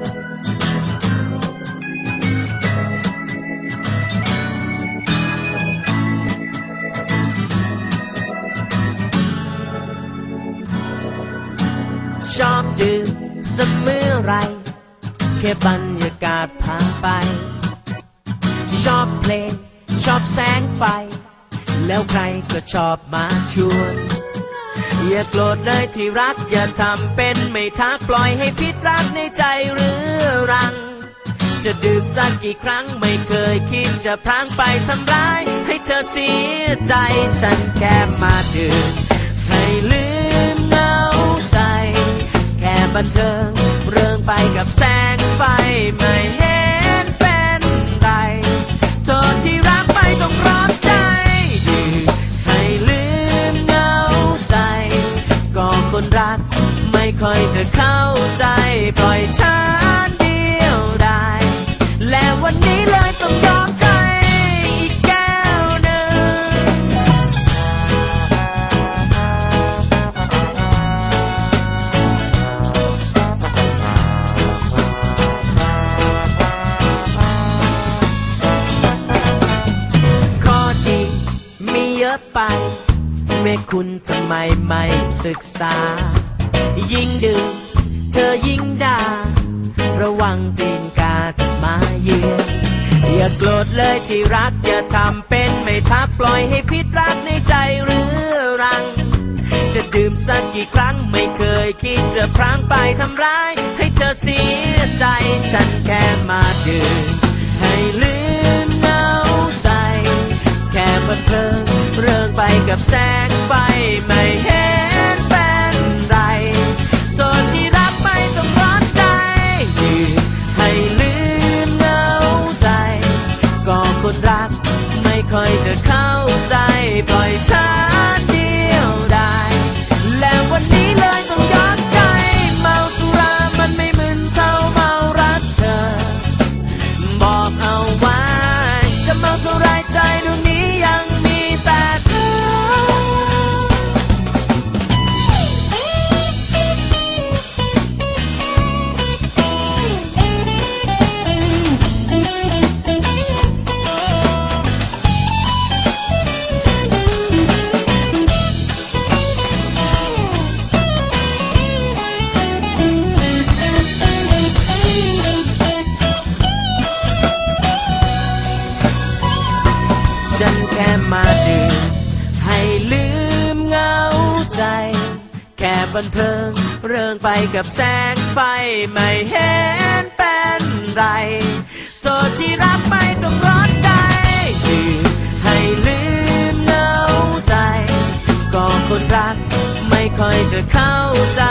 ชอบดื่มเสมอไร แค่บรรยากาศพาไป ชอบเพลง ชอบแสงไฟ แล้วใครก็ชอบมาชวน อย่าโกรธเลยที่รักอย่าทำเป็นไม่ทักปล่อยให้พิษรักในใจเรื้อรัง จะดื่มสักกี่ครั้งไม่เคยคิดจะพังไปทำร้าย ให้เธอเสียใจฉันแค่มาดื่มให้ลืมเหงาใจ แค่บันเทิงเรื่องไปกับแสงไฟไม่เห็น ค่อยจะเข้าใจปล่อยฉันเดียวได้และวันนี้เลยต้องยอมใจอีกแก้วหนึ่งข้อดีมีเยอะไปแม่คุณทำไมไม่ศึกษา ยิ่งดื่มเธอยิ่งด่า ระวังตีนกาจะมาเยือนอย่าโกรธเลยที่รัก อย่าทำเป็นไม่ทักปล่อยให้พิษรักในใจเรื้อรัง จะดื่มสักกี่ครั้งไม่เคยคิดจะพรางไปทำร้าย ให้เธอเสียใจฉันแค่มาดื่มให้ลืมเงาใจ แค่บันเทิงเรื่องไปกับแสงไฟไม่เห็น ค่อยจะเข้าใจปล่อยฉัน ฉันแค่มาดื่มให้ลืมเหงาใจ แค่บันเทิงเรื่องไปกับแสงไฟไม่เห็นเป็นไรโทษที่รักไม่ต้องร้อนใจดื่มให้ลืมเหงาใจ ก็คนรักไม่ค่อยจะเข้าใจ